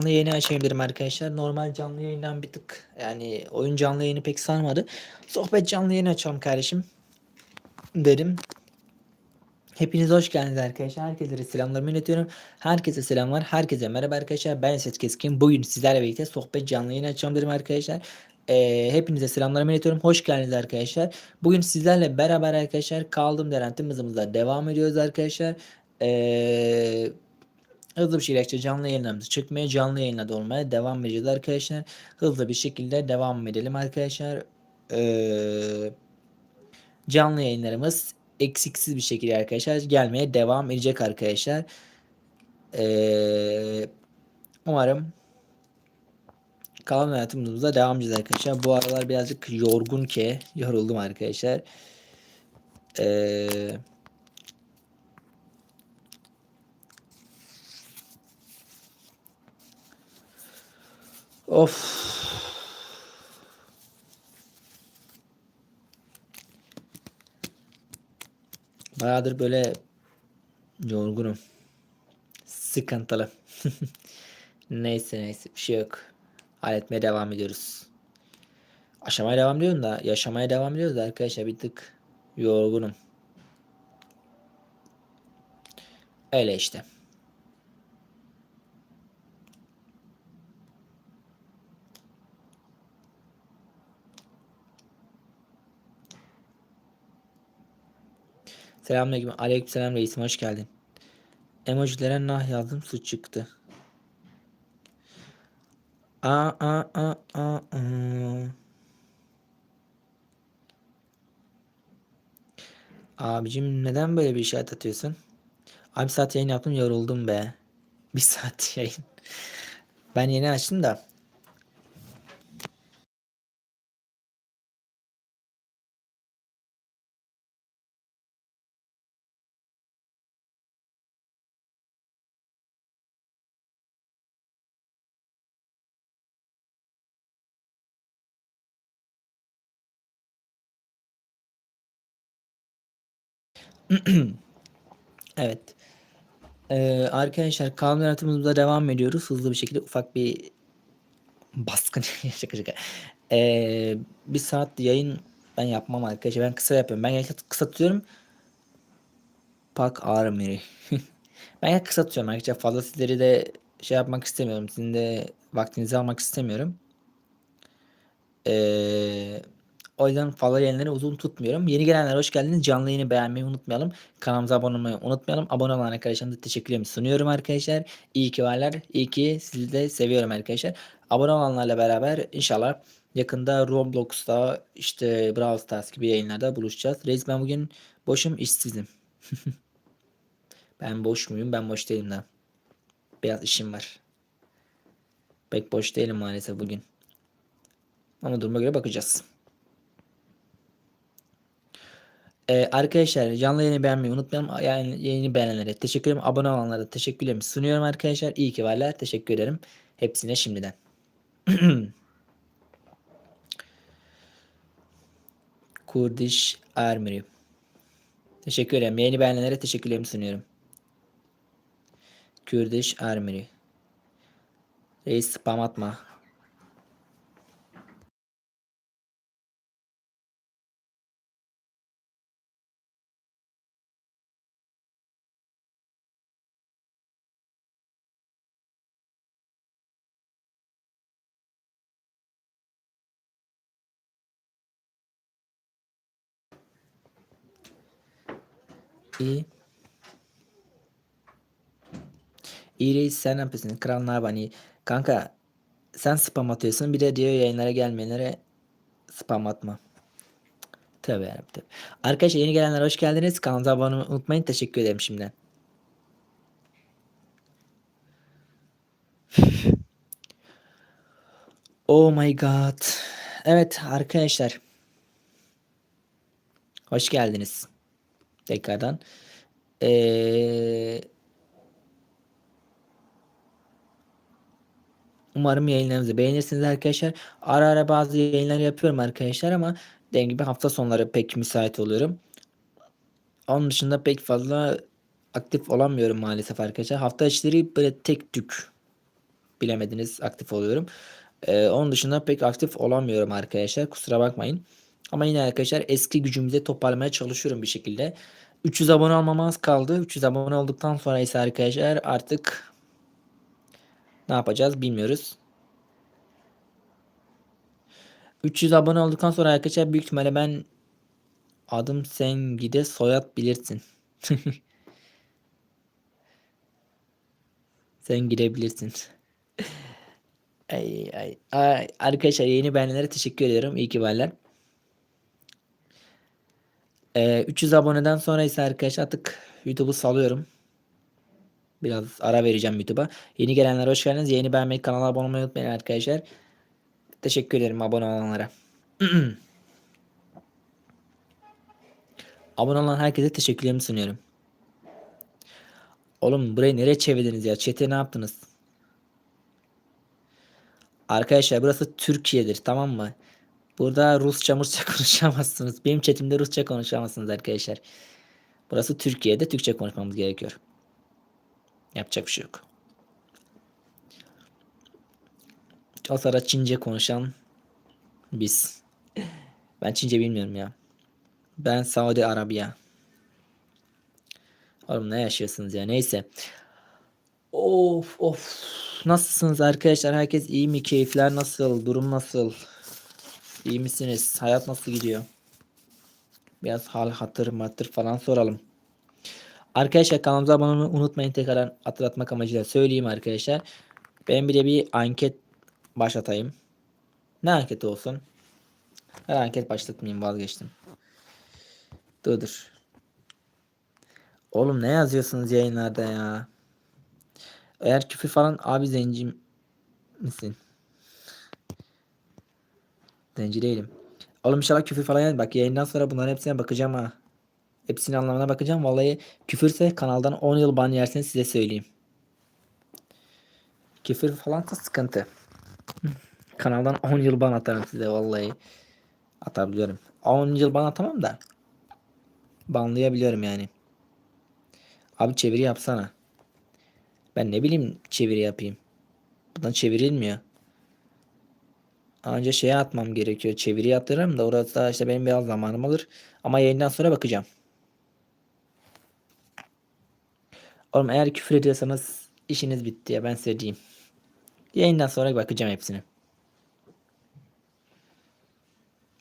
canlı yayını açabilirim arkadaşlar. Normal canlı yayından bir tık yani oyun canlı yayını pek sarmadı. Sohbet canlı yayını açalım kardeşim. Derim. Hepiniz hoş geldiniz arkadaşlar. Herkese selamlarımı iletiyorum. Herkese selamlar. Herkese merhaba arkadaşlar. Ben Set Keskin. Bugün sizlerle birlikte sohbet canlı yayını açacağım derim arkadaşlar. Ee, hepinize selamlarımı iletiyorum. Hoş geldiniz arkadaşlar. Bugün sizlerle beraber arkadaşlar kaldığım derentim hızımızla devam ediyoruz arkadaşlar. Eee hızlı bir şekilde canlı yayınlarımızı çıkmaya, canlı yayınlarda olmaya devam edeceğiz arkadaşlar. Hızlı bir şekilde devam edelim arkadaşlar. Ee, canlı yayınlarımız eksiksiz bir şekilde arkadaşlar gelmeye devam edecek arkadaşlar. Ee, umarım kalan hayatımızda devam edeceğiz arkadaşlar. Bu aralar birazcık yorgun ki yoruldum arkadaşlar. Eee Of. Bayağıdır böyle yorgunum. Sıkıntılı. neyse neyse bir şey yok. Halletmeye devam ediyoruz. Aşamaya devam ediyorum da yaşamaya devam ediyoruz da arkadaşlar bir tık yorgunum. Öyle işte. Selamünaleyküm. Aleykümselam reisim hoş geldin. Emojilere nah yazdım su çıktı. Aa aa aa aa. Abicim neden böyle bir işaret atıyorsun? Abi saat yayın yaptım yoruldum be. Bir saat yayın. Ben yeni açtım da Evet. Ee, arkadaşlar kanun yaratımımıza devam ediyoruz. Hızlı bir şekilde ufak bir baskın şaka şaka. Ee, bir saat yayın ben yapmam arkadaşlar. Ben kısa yapıyorum. Ben genellikle kısa tutuyorum. Pak Armory. ben kısa tutuyorum arkadaşlar. Fazla sizleri de şey yapmak istemiyorum. Sizin de vaktinizi almak istemiyorum. Eee o yüzden fazla yayınları uzun tutmuyorum. Yeni gelenler hoş geldiniz. Canlı yayını beğenmeyi unutmayalım. Kanalımıza abone olmayı unutmayalım. Abone olan arkadaşlarımıza teşekkürlerimi sunuyorum arkadaşlar. İyi ki varlar. İyi ki sizi de seviyorum arkadaşlar. Abone olanlarla beraber inşallah yakında Roblox'ta işte Brawl Stars gibi yayınlarda buluşacağız. Reis ben bugün boşum işsizim. ben boş muyum? Ben boş değilim daha. Biraz işim var. Pek boş değilim maalesef bugün. Ama duruma göre bakacağız. Ee, arkadaşlar canlı yayını beğenmeyi unutmayalım. Yani yayını beğenenlere teşekkür ederim. Abone olanlara teşekkürlerimi sunuyorum arkadaşlar. İyi ki varlar. Teşekkür ederim. Hepsine şimdiden. Kurdish Armory. Teşekkür ederim. Yayını beğenenlere teşekkürlerimi sunuyorum. Kurdish Armory. Reis spam atma. İyi. İyi reis sen ne yapıyorsun? Kral ne yapani? Kanka sen spam atıyorsun bir de diyor yayınlara gelmeyenlere spam atma. Tövbe yarabbim. Arkadaşlar yeni gelenler hoş geldiniz. Kanalımıza abone olmayı unutmayın. Teşekkür ederim şimdiden. Oh my god. Evet arkadaşlar. Hoş geldiniz. Tekrardan. Ee, umarım yayınlarımızı beğenirsiniz arkadaşlar. Ara ara bazı yayınlar yapıyorum arkadaşlar ama dediğim gibi hafta sonları pek müsait oluyorum. Onun dışında pek fazla aktif olamıyorum maalesef arkadaşlar. Hafta içleri böyle tek tük bilemediniz aktif oluyorum. Ee, onun dışında pek aktif olamıyorum arkadaşlar. Kusura bakmayın. Ama yine arkadaşlar eski gücümüze toparlamaya çalışıyorum bir şekilde. 300 abone olmama az kaldı. 300 abone olduktan sonra ise arkadaşlar artık ne yapacağız bilmiyoruz. 300 abone olduktan sonra arkadaşlar büyük ihtimalle ben adım sen gide soyad bilirsin. sen gidebilirsin. ay, ay, ay. Arkadaşlar yeni beğenilere teşekkür ediyorum. İyi ki varlar. Ee, 300 aboneden sonra ise arkadaşlar artık YouTube'u salıyorum. Biraz ara vereceğim YouTube'a. Yeni gelenler hoş geldiniz. Yeni beğenmeyi, kanala abone olmayı unutmayın arkadaşlar. Teşekkür ederim abone olanlara. abone olan herkese teşekkürlerimi sunuyorum. Oğlum burayı nereye çevirdiniz ya? Chat'e ne yaptınız? Arkadaşlar burası Türkiye'dir tamam mı? Burada Rusça Murça konuşamazsınız. Benim chatimde Rusça konuşamazsınız arkadaşlar. Burası Türkiye'de Türkçe konuşmamız gerekiyor. Yapacak bir şey yok. O sırada Çince konuşan biz. Ben Çince bilmiyorum ya. Ben Saudi Arabiya. Oğlum ne yaşıyorsunuz ya neyse. Of of. Nasılsınız arkadaşlar? Herkes iyi mi? Keyifler nasıl? Durum nasıl? İyi misiniz? Hayat nasıl gidiyor? Biraz hal hatır matır falan soralım. Arkadaşlar kanalımıza abone olmayı unutmayın. Tekrar hatırlatmak amacıyla söyleyeyim arkadaşlar. Ben bir de bir anket başlatayım. Ne anketi olsun? Her anket başlatmayayım vazgeçtim. Dur dur. Oğlum ne yazıyorsunuz yayınlarda ya? Eğer küfür falan abi zenci misin? Zenci değilim. Oğlum inşallah küfür falan yani. Bak yayından sonra bunların hepsine bakacağım ha. Hepsinin anlamına bakacağım. Vallahi küfürse kanaldan 10 yıl ban yerseniz size söyleyeyim. Küfür falan da sıkıntı. Kanaldan 10 yıl ban atarım size vallahi. Atabiliyorum. 10 yıl ban atamam da. Banlayabiliyorum yani. Abi çeviri yapsana. Ben ne bileyim çeviri yapayım. Buradan çevirilmiyor. Anca şeye atmam gerekiyor. Çeviri atırım da orası da işte benim biraz zamanım alır. Ama yayından sonra bakacağım. Oğlum eğer küfür ediyorsanız işiniz bitti ya ben size diyeyim. Yayından sonra bakacağım hepsine.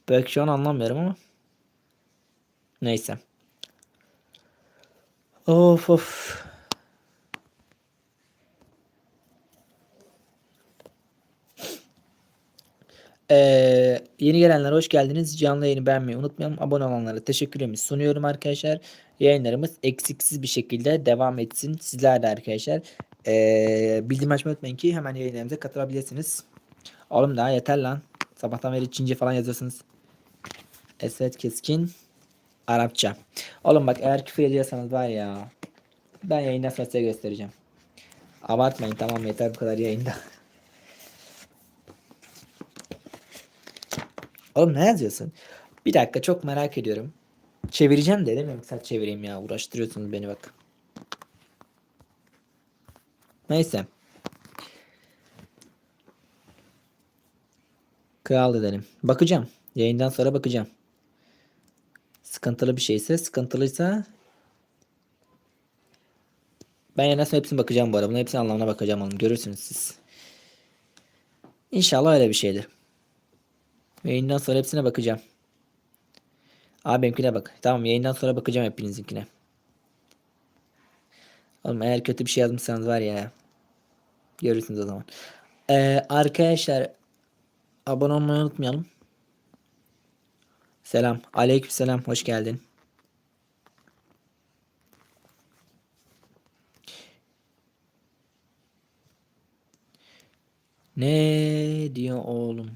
Belki şu an anlamıyorum ama. Neyse. Of of. Ee, yeni gelenler hoş geldiniz. Canlı yayını beğenmeyi unutmayalım. Abone olanlara teşekkürlerimi sunuyorum arkadaşlar. Yayınlarımız eksiksiz bir şekilde devam etsin. Sizler de arkadaşlar. Ee, bildirim açmayı unutmayın ki hemen yayınlarımıza katılabilirsiniz. Oğlum daha yeter lan. Sabahtan beri Çince falan yazıyorsunuz. Esret Keskin. Arapça. Oğlum bak eğer küfür ediyorsanız var ya. Ben yayından sonra size göstereceğim. Abartmayın tamam yeter bu kadar yayında. Oğlum ne yazıyorsun? Bir dakika çok merak ediyorum. Çevireceğim de demiyorum saat çevireyim ya. Uğraştırıyorsunuz beni bak. Neyse. Kral edelim. Bakacağım. Yayından sonra bakacağım. Sıkıntılı bir şeyse sıkıntılıysa ben yayından sonra hepsine bakacağım bu arada. Bunun hepsinin anlamına bakacağım onu. Görürsünüz siz. İnşallah öyle bir şeydir. Yayından sonra hepsine bakacağım. Abi benimkine bak. Tamam yayından sonra bakacağım hepinizinkine. Oğlum eğer kötü bir şey yazmışsanız var ya. Görürsünüz o zaman. Ee, arkadaşlar abone olmayı unutmayalım. Selam. Aleyküm selam. Hoş geldin. Ne diyor oğlum?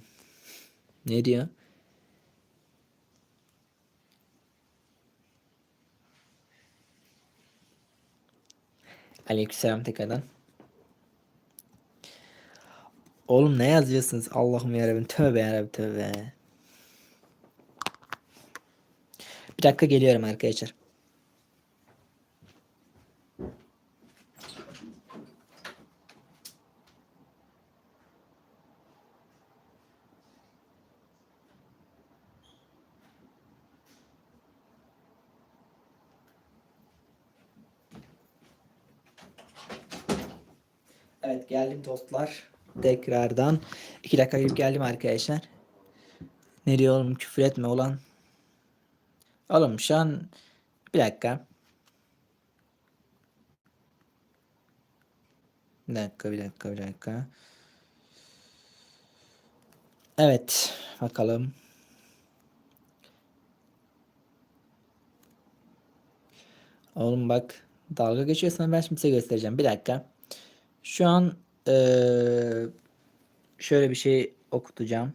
Ne diyor? Aleykümselam tekrardan. Oğlum ne yazıyorsunuz? Allah'ım yarabbim. Tövbe yarabbim tövbe. Bir dakika geliyorum arkadaşlar. Evet geldim dostlar. Tekrardan. iki dakika girip geldim arkadaşlar. Ne diyor oğlum küfür etme olan. Oğlum şu an bir dakika. Bir dakika bir dakika bir dakika. Evet bakalım. Oğlum bak dalga geçiyorsan ben şimdi size göstereceğim. Bir dakika. Şu an eee, şöyle bir şey okutacağım.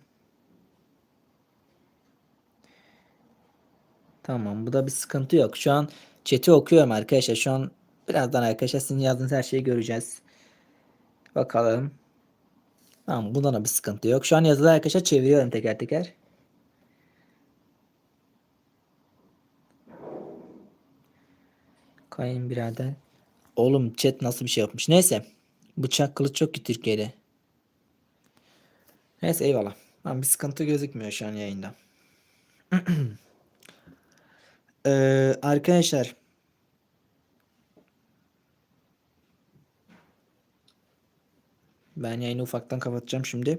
Tamam bu da bir sıkıntı yok. Şu an chat'i okuyorum arkadaşlar. Şu an birazdan arkadaşlar sizin yazdığınız her şeyi göreceğiz. Bakalım. Tamam bundan da bir sıkıntı yok. Şu an yazıları arkadaşlar çeviriyorum teker teker. Kayınbirader. Oğlum chat nasıl bir şey yapmış. Neyse. Bıçak kılıç yok ki Türkiye'de. Neyse eyvallah. Tamam, bir sıkıntı gözükmüyor şu an yayında. Ee, arkadaşlar. Ben yayını ufaktan kapatacağım şimdi.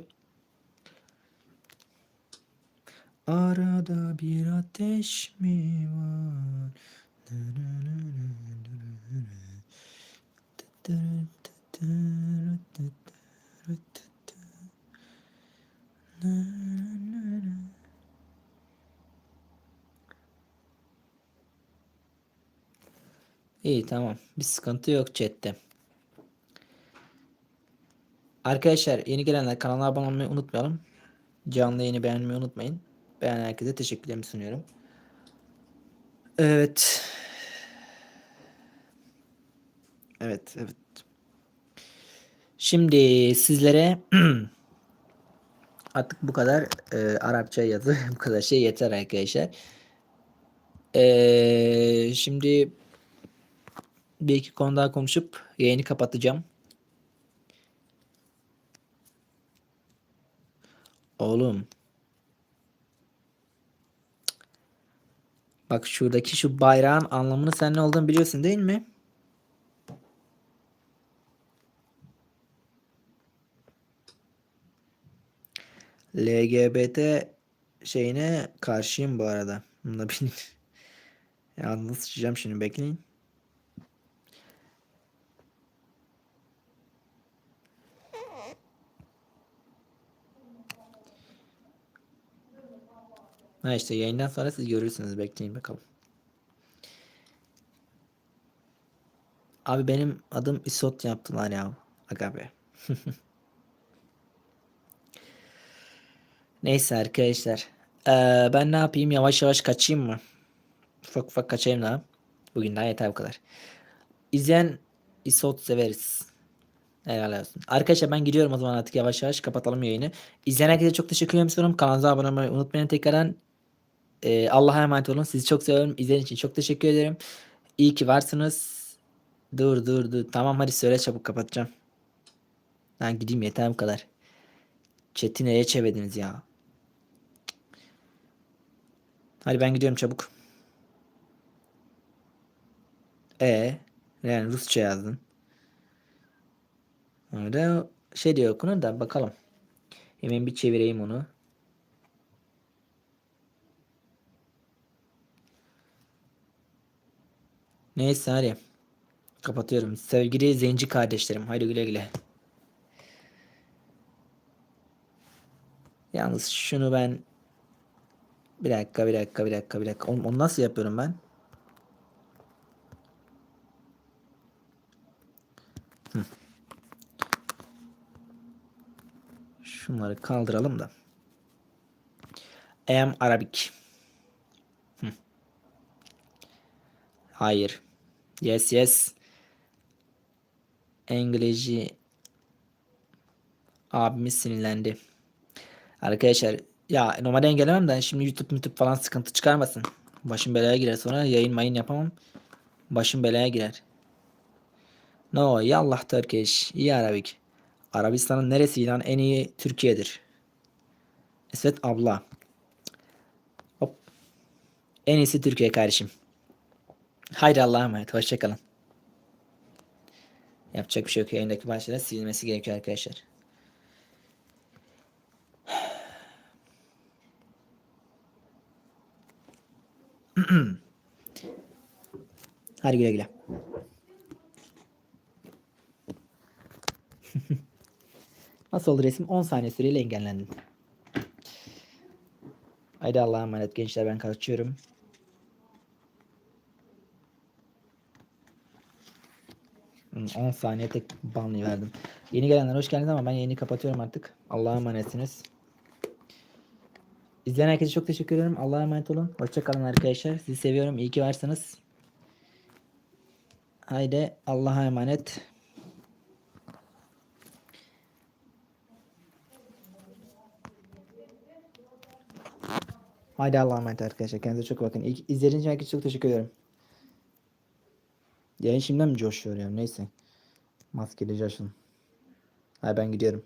Arada bir ateş mi var? İyi tamam. Bir sıkıntı yok chatte. Arkadaşlar yeni gelenler kanala abone olmayı unutmayalım. Canlı yayını beğenmeyi unutmayın. Beğenen herkese teşekkürlerimi sunuyorum. Evet. Evet, evet. Şimdi sizlere artık bu kadar e, Arapça yazı, bu kadar şey yeter arkadaşlar. E, şimdi bir iki konu daha konuşup yayını kapatacağım. Oğlum. Bak şuradaki şu bayrağın anlamını sen ne olduğunu biliyorsun değil mi? LGBT şeyine karşıyım bu arada. Bunu da bilin. Yalnız sıçacağım şimdi bekleyin. Ha işte yayından sonra siz görürsünüz. Bekleyin bakalım. Abi benim adım Isot yaptılar ya. Aga be. Neyse arkadaşlar. Ee, ben ne yapayım? Yavaş yavaş kaçayım mı? Ufak ufak kaçayım daha. Bugün daha yeter bu kadar. İzleyen Isot severiz. Helal olsun. Arkadaşlar ben gidiyorum o zaman artık yavaş yavaş kapatalım yayını. İzleyen herkese çok teşekkür ederim. Kanalımıza abone olmayı unutmayın tekrardan. Ee, Allah'a emanet olun. Sizi çok seviyorum. İzlediğiniz için çok teşekkür ederim. İyi ki varsınız. Dur dur dur. Tamam hadi söyle çabuk kapatacağım. Ben gideyim yeter bu kadar. Chat'i neye çevirdiniz ya? Hadi ben gidiyorum çabuk. E yani Rusça yazdın. Orada şey diyor okunur da bakalım. Hemen bir çevireyim onu. Neyse hadi. Kapatıyorum. Sevgili zenci kardeşlerim. Haydi güle güle. Yalnız şunu ben bir dakika bir dakika bir dakika bir dakika. Onu, onu nasıl yapıyorum ben? Şunları kaldıralım da. I am Arabic. Hayır. Yes yes. İngilizce abimiz sinirlendi. Arkadaşlar ya normalde engellemem de şimdi YouTube YouTube falan sıkıntı çıkarmasın. Başım belaya girer sonra yayın mayın yapamam. Başım belaya girer. No yallah Turkish. iyi Arabik. Arabistan'ın neresi lan en iyi Türkiye'dir. Esvet abla. Hop. En iyisi Türkiye kardeşim. Haydi Allah'a emanet. Hoşçakalın. Yapacak bir şey yok. Yayındaki başlara silinmesi gerekiyor arkadaşlar. Hadi güle güle. Nasıl oldu resim? 10 saniye süreyle engellendin. Haydi Allah'a emanet gençler ben kaçıyorum. Hmm, 10 saniye tek banlı verdim. Yeni gelenler hoş geldiniz ama ben yayını kapatıyorum artık. Allah'a emanetsiniz. İzleyen herkese çok teşekkür ederim. Allah'a emanet olun. Hoşçakalın arkadaşlar. Sizi seviyorum. İyi ki varsınız. Haydi Allah'a emanet. Haydi Allah'a emanet arkadaşlar. Kendinize çok bakın. İlk, izlediğiniz için herkese çok teşekkür ederim. Yayın şimdiden mi coşuyor ya? Neyse. Maskeli coşun. Hayır ben gidiyorum.